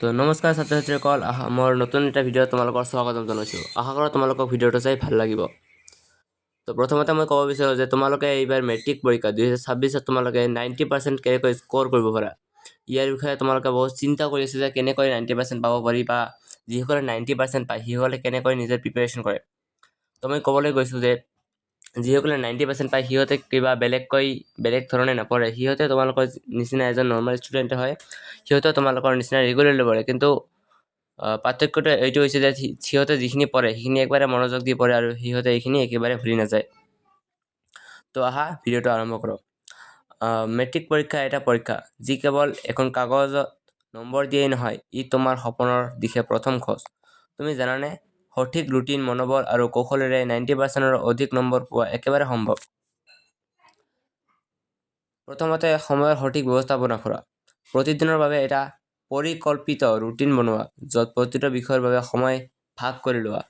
তো নমস্কাৰ ছাত্ৰ ছাত্ৰীসকল আহা, মোৰ নতুন এটা ভিডিঅ'ত তোমালোকৰ স্বাগতম জনাইছোঁ। আশা কৰোঁ তোমালোকক ভিডিঅ'টো চাই ভালো লাগিব। তো প্ৰথমতে মই ক'ব বিচাৰোঁ যে তোমালোকে এইবাৰ মেট্ৰিক পৰীক্ষা দুহেজাৰ ছাব্বিছত তোমালোকে নাইণ্টি পাৰ্চেণ্ট কেনেকৈ স্ক'ৰ কৰিব পাৰা? ইয়াৰ বিষয়ে তোমালোকে বহুত চিন্তা কৰি আছে যে কেনেকৈ নাইণ্টি পাৰ্চেণ্ট পাব পাৰি বা যিসকলে নাইণ্টি পাৰ্চেণ্ট পায় সেইসকলে কেনেকৈ নিজৰ প্ৰিপেৰেশ্যন কৰে? তো মই ক'বলৈ গৈছোঁ যে যিসকলে নাইণ্টি পাৰ্চেণ্ট পায় সিহঁতে কিবা বেলেগকৈ বেলেগ ধৰণে নপঢ়ে। সিহঁতে তোমালোকৰ নিচিনা এজন নৰ্মেল ষ্টুডেণ্ট হয় সিহঁতেও তোমালোকৰ নিচিনা ৰেগুলাৰলি পঢ়ে। কিন্তু পাৰ্থক্যটো এইটো হৈছে যে সিহঁতে যিখিনি পঢ়ে সেইখিনি একবাৰে মনোযোগ দি পঢ়ে আৰু সিহঁতে এইখিনি একেবাৰে ভুলি নাযায়। তো আহা ভিডিঅ'টো আৰম্ভ কৰোঁ আহ, মেট্ৰিক পৰীক্ষা এটা পৰীক্ষা যি কেৱল এখন কাগজত নম্বৰ দিয়েই নহয় ই তোমাৰ সপোনৰ দিশে প্ৰথম খোজ। তুমি জানানে সঠিক ৰুটিন, মনোবল আৰু কৌশলেৰে নাইণ্টি পাৰ্চেণ্টৰ অধিক নম্বৰ পোৱা একেবাৰে সম্ভৱ। প্ৰথমতে সময়ৰ সঠিক ব্যৱস্থাপনা কৰা। প্ৰতিদিনৰ বাবে এটা পৰিকল্পিত ৰুটিন বনোৱা, য'ত প্ৰতিটো বিষয়ৰ বাবে সময় ভাগ কৰি লোৱা।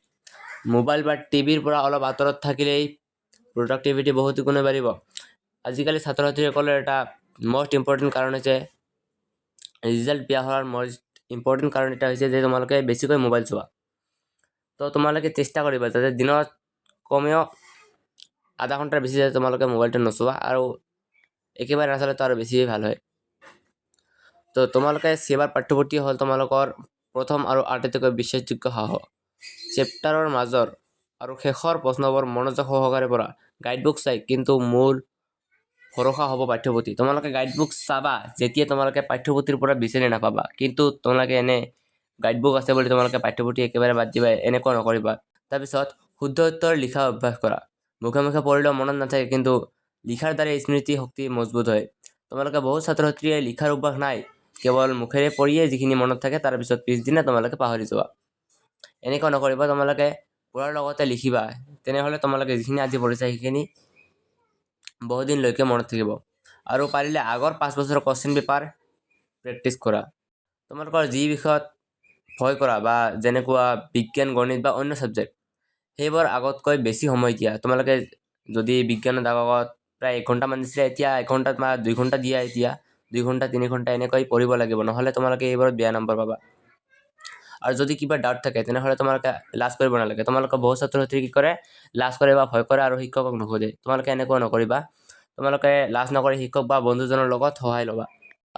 মোবাইল বা টিভিৰ পৰা অলপ আঁতৰত থাকিলেই প্ৰডাক্টিভিটি বহুতো গুণে বাঢ়িব। আজিকালি ছাত্ৰ ছাত্ৰীসকলৰ এটা মষ্ট ইম্পৰ্টেণ্ট কাৰণ হৈছে ৰিজাল্ট বেয়া হোৱাৰ মষ্ট ইম্পৰ্টেণ্ট কাৰণ এটা হৈছে যে তোমালোকে বেছিকৈ মোবাইল চোৱা। তো তোমালোকে চেষ্টা কৰিবা যাতে দিনত কমেও আধা ঘণ্টাৰ বেছি যাতে তোমালোকে মোবাইলটো নোচোৱা আৰু একেবাৰে নাচালেতো আৰু বেছিয়ে ভালো হয়। তো তোমালোকে ছেবাৰ পাঠ্যপুথি হ'ল তোমালোকৰ প্ৰথম আৰু আটাইতকৈ বিশ্বাসযোগ্য সাহস। চেপ্টাৰৰ মাজৰ আৰু শেষৰ প্ৰশ্নবোৰ মনোযোগ সহকাৰে পৰা গাইডবুক চাই কিন্তু মূল ভৰসা হ'ব পাঠ্যপুথি। তোমালোকে গাইডবুক চাবা যেতিয়া তোমালোকে পাঠ্যপুথিৰ পৰা বিচাৰি নাপাবা। কিন্তু তোমালোকে এনে গাইডবুক আছে বুলি তোমালোকে পাঠ্যপুথি একেবাৰে বাদ দিবা এনেকুৱা নকৰিবা। তাৰপিছত, শুদ্ধ উত্তৰ লিখা অভ্যাস কৰা। মুখে মুখে পঢ়িলেও মনত নাথাকে, কিন্তু লিখাৰ দ্বাৰা স্মৃতি শক্তি মজবুত হয়। তোমালোকে বহুত ছাত্ৰ ছাত্ৰীয়ে লিখাৰ অভ্যাস নাই, কেৱল মুখেৰে পঢ়িয়ে যিখিনি মনত থাকে তাৰপিছত পিছদিনা তোমালোকে পাহৰি যোৱা। এনেকুৱা নকৰিবা, তোমালোকে পঢ়াৰ লগতে লিখিবা। তেনেহ'লে তোমালোকে যিখিনি আজি পঢ়িছা, সেইখিনি বহুদিনলৈকে মনত থাকিব। আৰু পাৰিলে আগৰ পাঁচ বছৰৰ কুৱেশ্যন পেপাৰ প্ৰেক্টিচ কৰা। তোমালোকৰ যি বিষয়ত ভয় কৰা বা যেনেকুৱা বিজ্ঞান, গণিত বা অন্য ছাবজেক্ট সেইবোৰ আগতকৈ বেছি সময় দিয়া। তোমালোকে যদি বিজ্ঞানত আগত প্ৰায় এঘণ্টামান দিছিলে, এতিয়া এঘণ্টাত বা দুই ঘণ্টা দিয়া এতিয়া, দুই ঘণ্টা, তিনি ঘণ্টা এনেকৈ পঢ়িব লাগিব, নহ'লে তোমালোকে এইবোৰত বেয়া নম্বৰ পাবা। আৰু যদি কিবা ডাউট থাকে, তেনেহ'লে তোমালোকে লাজ কৰিব নালাগে। তোমালোকে বহু ছাত্ৰ ছাত্ৰী কি কৰে, লাজ কৰে বা ভয় কৰে আৰু শিক্ষকক নুসুধে তোমালোকে এনেকুৱা নকৰিবা। তোমালোকে লাজ নকৰি শিক্ষক বা বন্ধুজনৰ লগত সহায় ল'বা।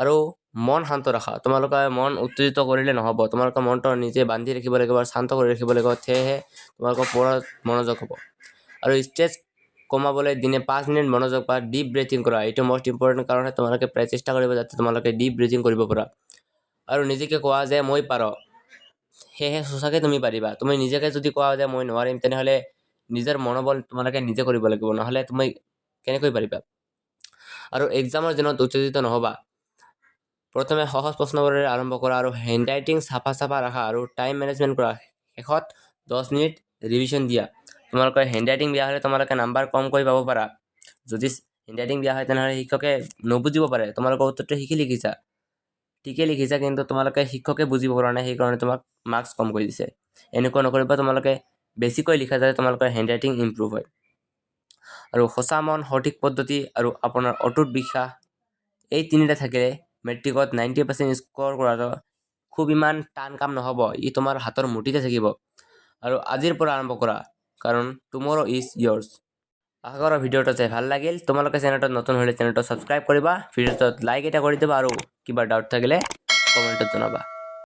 আৰু মন শান্ত ৰাখা। তোমালোকে মন উত্তেজিত কৰিলে নহ'ব। তোমালোকে মনটো নিজে বান্ধি ৰাখিব লাগিব আৰু শান্ত কৰি ৰাখিব লাগিব, সেয়েহে তোমালোকৰ পঢ়াত মনোযোগ হ'ব। আৰু ষ্ট্ৰেছ কমাবলৈ দিনে পাঁচ মিনিট মনোযোগ বা ডিপ ব্ৰেথিং কৰা। এইটো মষ্ট ইম্পৰ্টেণ্ট কাৰণ তোমালোকে প্ৰায় চেষ্টা কৰিবা যাতে তোমালোকে ডিপ ব্ৰেথিং কৰিব পৰা। আৰু নিজকে কোৱা যে মই পাৰ। সেয়েহে সঁচাকৈ তুমি পাৰিবা। তুমি নিজকে যদি কোৱা যে মই নোৱাৰিম, তেনেহ'লে নিজৰ মনোবল তোমালোকে নিজে কৰিব লাগিব। নহ'লে তুমি কেনেকৈ পাৰিবা? আৰু এক্সামৰ দিনত উত্তেজিত নহ'বা। প্ৰথমে সহজ প্ৰশ্নবোৰেৰে আৰম্ভ কৰা আৰু হেণ্ড ৰাইটিং চাফা চাফা ৰাখা আৰু টাইম মেনেজমেণ্ট কৰা। শেষত দহ মিনিট ৰিভিজন দিয়া। তোমালোকৰ হেণ্ড ৰাইটিং বেয়া হ'লে তোমালোকে নাম্বাৰ কমকৈ পাব পাৰা। যদি হেণ্ড ৰাইটিং বেয়া হয় তেনেহ'লে শিক্ষকে নুবুজিব পাৰে। তোমালোকৰ উত্তৰটো শিকি লিখিছা। ঠিকে লিখিছা, কিন্তু তোমালোকে শিক্ষকে বুজিব পৰা নাই, সেইকাৰণে তোমাক মাৰ্কছ কম কৰি দিছে। এনেকুৱা নকৰিবা, তোমালোকে বেছিকৈ লিখা যাতে তোমালোকৰ হেণ্ড ৰাইটিং ইম্প্ৰুভ হয়। আৰু সঁচা মন, সঠিক পদ্ধতি আৰু আপোনাৰ অটুট বিশ্বাস, এই তিনিটা থাকিলে মেট্ৰিকত নাইণ্টি পাৰ্চেণ্ট স্ক'ৰ কৰাটো খুব ইমান টান কাম নহ'ব। ই তোমাৰ হাতৰ মুঠিতে থাকিব। আৰু আজিৰ পৰা আৰম্ভ কৰা, কাৰণ টুমৰ' ইজ ইয়ৰ্ছ আশা কৰা ভিডিঅ'টো চাই ভালো লাগিল। তোমালোকে চেনেলটোত নতুন হ'লে চেনেলটো ছাবস্ক্ৰাইব কৰিবা, ভিডিঅ'টোত লাইক এটা কৰি দিবা আৰু কিবা ডাউট থাকিলে কমেণ্টত জনাবা।